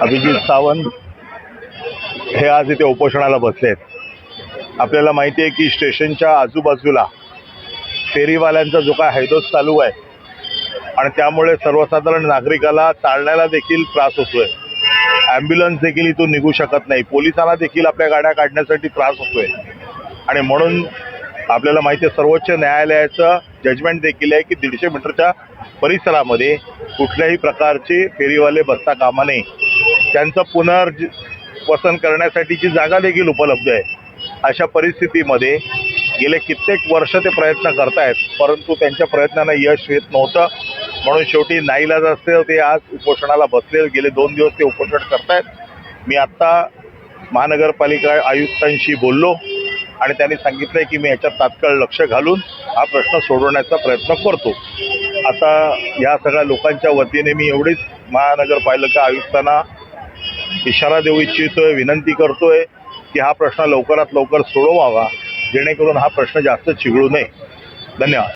अभिजित सावंत हे आज इथे उपोषणाला बसले आहेत. आपल्याला माहिती आहे की स्टेशनच्या आजूबाजूला फेरीवाल्यांचा जो काय हैदोस चालू आहे आणि त्यामुळे सर्वसाधारण नागरिकाला चालण्याला देखील त्रास होतोय. ॲम्ब्युलन्स देखील इथून निघू शकत नाही. पोलिसांना देखील आपल्या गाड्या काढण्यासाठी त्रास होतोय. आणि म्हणून आपल्याला माहिती आहे सर्वोच्च न्यायालयाचं जजमेंट देखील आहे की दीडशे मीटरच्या परिसरामध्ये कुठल्याही प्रकारचे फेरीवाले बसता कामा नये. त्यांचं पुनर्वसन करण्यासाठीची जागा देखील उपलब्ध आहे अशा परिस्थितीमध्ये गेले कित्येक वर्ष ते प्रयत्न करतायत परंतु त्यांच्या प्रयत्नांना यश येत नव्हतं. म्हणून शेवटी नाईलाज असते ते आज उपोषणाला बसले गेले दोन दिवस ते उपोषण करतायत. मी आत्ता महानगरपालिका आयुक्तांशी बोललो आणि त्यांनी सांगितलंय की मी याच्यात तात्काळ लक्ष घालून हा प्रश्न सोडवण्याचा प्रयत्न करतो. आता या सगळ्या लोकांच्या वतीने मी एवढीच महानगरपालिका आयुक्तांना इशारा देऊ इच्छितोय विनंती करतोय की हा प्रश्न लवकरात लवकर सोडवावा जेणेकरून हा प्रश्न जास्त चिघळू नये. धन्यवाद.